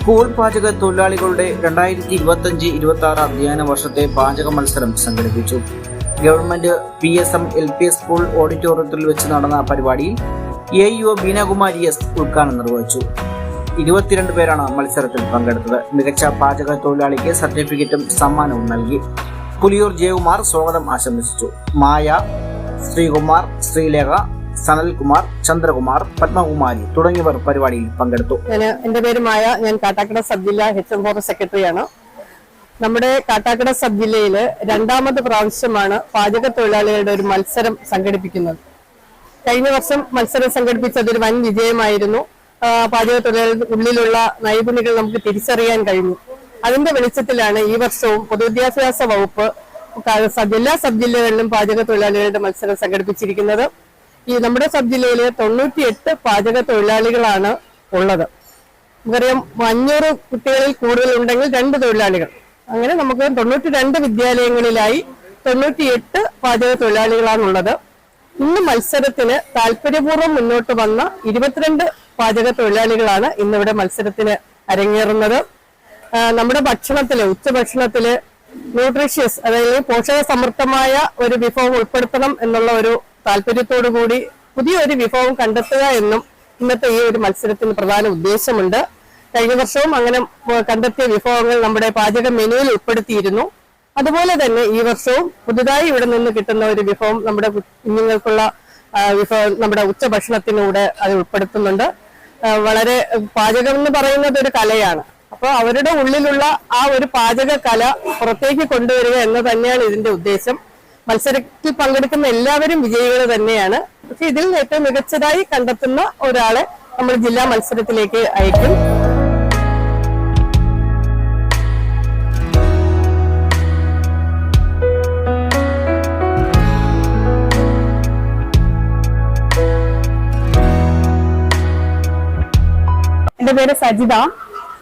School പാചക തൊഴിലാളികളുടെ രണ്ടായിരത്തി ഇരുപത്തഞ്ച് ഇരുപത്തി ആറ് അധ്യയന വർഷത്തെ പാചക മത്സരം സംഘടിപ്പിച്ചു. Government P S M L P school ഓഡിറ്റോറിയത്തിൽ വെച്ച് നടന്ന പരിപാടിയിൽ എ യു ബീനകുമാരി എസ് ഉദ്ഘാടനം നിർവഹിച്ചു. ഇരുപത്തിരണ്ട് പേരാണ് മത്സരത്തിൽ പങ്കെടുത്തത്. മികച്ച പാചക തൊഴിലാളിക്ക് സർട്ടിഫിക്കറ്റും സമ്മാനവും നൽകി. പുലിയൂർ ജയകുമാർ സ്വാഗതം ആശംസിച്ചു. മായ ശ്രീകുമാർ ശ്രീലേഖ സനൽകുമാർ ചന്ദ്രകുമാർ പത്മകുമാരി തുടങ്ങിയവർ പരിപാടിയിൽ പങ്കെടുത്തു. എന്റെ പേര് മായ. ഞാൻ കാട്ടാക്കട സബ് ജില്ലാ എച്ച് എം ഫോറസ്റ്റ് സെക്രട്ടറിയാണ് നമ്മുടെ കാട്ടാക്കട സബ് ജില്ലയിൽ രണ്ടാമത് പ്രാവശ്യമാണ് പാചക തൊഴിലാളികളുടെ ഒരു മത്സരം സംഘടിപ്പിക്കുന്നത്. കഴിഞ്ഞ വർഷം മത്സരം സംഘടിപ്പിച്ചത് ഒരു വൻ വിജയമായിരുന്നു. പാചക തൊഴിലാളികളുടെ ഉള്ളിലുള്ള നൈപുണ്യങ്ങൾ നമുക്ക് തിരിച്ചറിയാൻ കഴിഞ്ഞു. അതിന്റെ വെളിച്ചത്തിലാണ് ഈ വർഷവും പൊതുവിദ്യാഭ്യാസ വകുപ്പ് എല്ലാ സബ് ജില്ലകളിലും പാചക തൊഴിലാളികളുടെ മത്സരം സംഘടിപ്പിച്ചിരിക്കുന്നത്. ഈ നമ്മുടെ സബ് ജില്ലയിൽ തൊണ്ണൂറ്റിയെട്ട് പാചക തൊഴിലാളികളാണ് ഉള്ളത്. നമുക്കറിയാം അഞ്ഞൂറ് കുട്ടികളിൽ കൂടുതൽ ഉണ്ടെങ്കിൽ രണ്ട് തൊഴിലാളികൾ. അങ്ങനെ നമുക്ക് തൊണ്ണൂറ്റി രണ്ട് വിദ്യാലയങ്ങളിലായി തൊണ്ണൂറ്റിയെട്ട് പാചക തൊഴിലാളികളാണുള്ളത്. ഇന്ന് മത്സരത്തിന് താല്പര്യപൂർവം മുന്നോട്ട് വന്ന ഇരുപത്തിരണ്ട് പാചക തൊഴിലാളികളാണ് ഇന്നിവിടെ മത്സരത്തിന് അരങ്ങേറുന്നത്. നമ്മുടെ ഭക്ഷണത്തിൽ ഉച്ചഭക്ഷണത്തിൽ ന്യൂട്രീഷ്യസ് അതായത് പോഷക സമൃദ്ധമായ ഒരു വിഭവം ഉൾപ്പെടുത്തണം എന്നുള്ള ഒരു താല്പര്യത്തോടു കൂടി പുതിയൊരു വിഭവം കണ്ടെത്തുക എന്നും ഇന്നത്തെ ഈ ഒരു മത്സരത്തിന് പ്രധാന ഉദ്ദേശമുണ്ട്. കഴിഞ്ഞ വർഷവും അങ്ങനെ കണ്ടെത്തിയ വിഭവങ്ങൾ നമ്മുടെ പാചക മെനുവിൽ ഉൾപ്പെടുത്തിയിരുന്നു. അതുപോലെ തന്നെ ഈ വർഷവും പുതുതായി ഇവിടെ നിന്ന് കിട്ടുന്ന ഒരു വിഭവം നമ്മുടെ കുഞ്ഞുങ്ങൾക്കുള്ള വിഭവം നമ്മുടെ ഉച്ചഭക്ഷണത്തിലൂടെ അത് ഉൾപ്പെടുത്തുന്നുണ്ട്. വളരെ പാചകം എന്ന് പറയുന്നത് ഒരു കലയാണ്. അപ്പോൾ അവരുടെ ഉള്ളിലുള്ള ആ ഒരു പാചക കല പുറത്തേക്ക് കൊണ്ടുവരിക എന്ന് തന്നെയാണ് ഇതിന്റെ ഉദ്ദേശം. മത്സരത്തിൽ പങ്കെടുക്കുന്ന എല്ലാവരും വിജയികൾ തന്നെയാണ്. പക്ഷെ ഇതിൽ ഏറ്റവും മികച്ചതായി കണ്ടെത്തുന്ന ഒരാളെ നമ്മൾ ജില്ലാ മത്സരത്തിലേക്ക് അയക്കും. എന്റെ പേര് സജിത.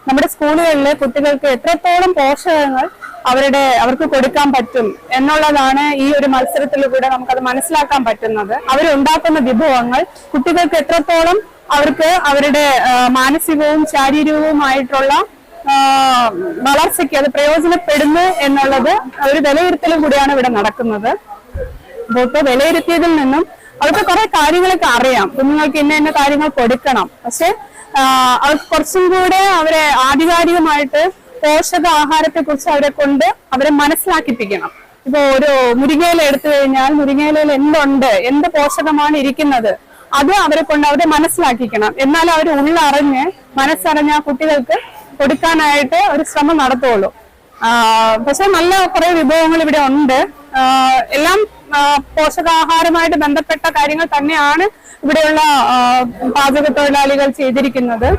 നമ്മുടെ സ്കൂളുകളിലെ കുട്ടികൾക്ക് എത്രത്തോളം പോഷകങ്ങൾ അവരുടെ അവർക്ക് കൊടുക്കാൻ പറ്റും എന്നുള്ളതാണ് ഈ ഒരു മത്സരത്തിലൂടെ നമുക്കത് മനസ്സിലാക്കാൻ പറ്റുന്നത്. അവരുണ്ടാക്കുന്ന വിഭവങ്ങൾ കുട്ടികൾക്ക് എത്രത്തോളം അവർക്ക് അവരുടെ മാനസികവും ശാരീരികവുമായിട്ടുള്ള വളർച്ചയ്ക്ക് അത് പ്രയോജനപ്പെടുന്നു എന്നുള്ളത് ഒരു വിലയിരുത്തലും കൂടിയാണ് ഇവിടെ നടക്കുന്നത്. അപ്പോൾ വിലയിരുത്തിയതിൽ നിന്നും അവർക്ക് കുറെ കാര്യങ്ങളൊക്കെ അറിയാം. കുഞ്ഞുങ്ങൾക്ക് ഇന്ന ഇന്ന കാര്യങ്ങൾ കൊടുക്കണം. പക്ഷെ അവർക്ക് കുറച്ചും കൂടെ അവരെ ആധികാരികമായിട്ട് പോഷകാഹാരത്തെ കുറിച്ച് അവരെ കൊണ്ട് അവരെ മനസ്സിലാക്കിപ്പിക്കണം. ഇപ്പൊ ഒരു മുരിങ്ങയില എടുത്തു കഴിഞ്ഞാൽ മുരിങ്ങയിലയിൽ എന്തുണ്ട്? എന്ത് പോഷകമാണ് ഇരിക്കുന്നത്? അത് അവരെ കൊണ്ട് അവരെ മനസ്സിലാക്കിക്കണം. എന്നാൽ അവർ ഉള്ളറിഞ്ഞ് മനസ്സറിഞ്ഞ ആ കുട്ടികൾക്ക് കൊടുക്കാനായിട്ട് ഒരു ശ്രമം നടത്തുള്ളൂ. പക്ഷെ നല്ല കുറെ വിഭവങ്ങൾ ഇവിടെ ഉണ്ട്. എല്ലാം പോഷകാഹാരമായിട്ട് ബന്ധപ്പെട്ട കാര്യങ്ങൾ തന്നെയാണ് ഇവിടെയുള്ള പാചക തൊഴിലാളികൾ ചെയ്തിരിക്കുന്നത്.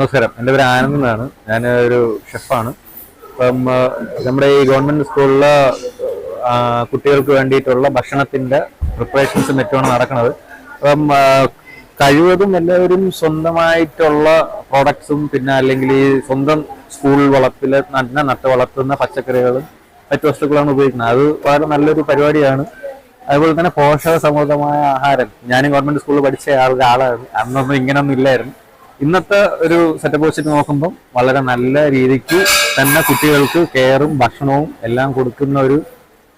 നമസ്കാരം. എന്റെ പേര് ആനന്ദ് എന്നാണ്. ഞാൻ ഒരു ഷെഫാണ്. അപ്പം നമ്മുടെ ഈ ഗവൺമെന്റ് സ്കൂളിലെ കുട്ടികൾക്ക് വേണ്ടിയിട്ടുള്ള ഭക്ഷണത്തിന്റെ പ്രിപ്പറേഷൻസ് മറ്റുമാണ് നടക്കുന്നത്. അപ്പം കഴിവതും എല്ലാവരും സ്വന്തമായിട്ടുള്ള പ്രോഡക്ട്സും പിന്നെ അല്ലെങ്കിൽ ഈ സ്വന്തം സ്കൂൾ വളപ്പിൽ തന്നെ നട്ട് വളർത്തുന്ന പച്ചക്കറികളും മറ്റു വസ്തുക്കളാണ് ഉപയോഗിക്കുന്നത്. അത് വളരെ നല്ലൊരു പരിപാടിയാണ്. അതുപോലെ തന്നെ പോഷക സമൃദ്ധമായ ആഹാരം. ഞാനും ഗവൺമെന്റ് സ്കൂളിൽ പഠിച്ച ആളുടെ ഒരാളാണ് അന്നൊന്നും ഇങ്ങനൊന്നും ഇല്ലായിരുന്നു. ഇന്നത്തെ ഒരു സെറ്റപ്പ് വെച്ചിട്ട് നോക്കുമ്പോൾ വളരെ നല്ല രീതിക്ക് തന്നെ കുട്ടികൾക്ക് കെയറും ഭക്ഷണവും എല്ലാം കൊടുക്കുന്ന ഒരു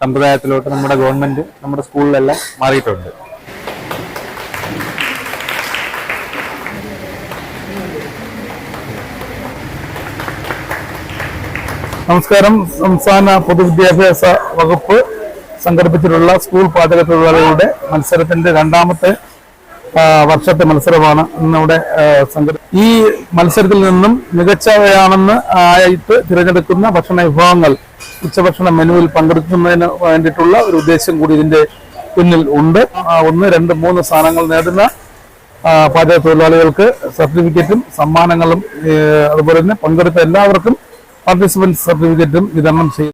സമ്പ്രദായത്തിലോട്ട് നമ്മുടെ ഗവൺമെന്റ് നമ്മുടെ സ്കൂളിലെല്ലാം മാറിയിട്ടുണ്ട്. നമസ്കാരം. സംസ്ഥാന പൊതുവിദ്യാഭ്യാസ വകുപ്പ് സംഘടിപ്പിച്ചിട്ടുള്ള സ്കൂൾ പാചക തൊഴിലാളികളുടെ മത്സരത്തിന്റെ രണ്ടാമത്തെ വർഷത്തെ മത്സരമാണ് നമ്മുടെ സംഘടന ഈ മത്സരത്തിൽ നിന്നും മികച്ചവയാണെന്ന് ആയിട്ട് തിരഞ്ഞെടുക്കുന്ന ഭക്ഷണ വിഭവങ്ങൾ ഉച്ചഭക്ഷണ മെനുവിൽ പങ്കെടുക്കുന്നതിന് വേണ്ടിയിട്ടുള്ള ഒരു ഉദ്ദേശം കൂടി ഇതിന്റെ പിന്നിൽ ഉണ്ട്. ഒന്ന് രണ്ട് മൂന്ന് സ്ഥാനങ്ങൾ നേടുന്ന പാചക തൊഴിലാളികൾക്ക് സർട്ടിഫിക്കറ്റും സമ്മാനങ്ങളും അതുപോലെ തന്നെ പങ്കെടുത്ത എല്ലാവർക്കും പാർട്ടിസിപ്പൻസ് സർട്ടിഫിക്കറ്റും വിതരണം ചെയ്യും.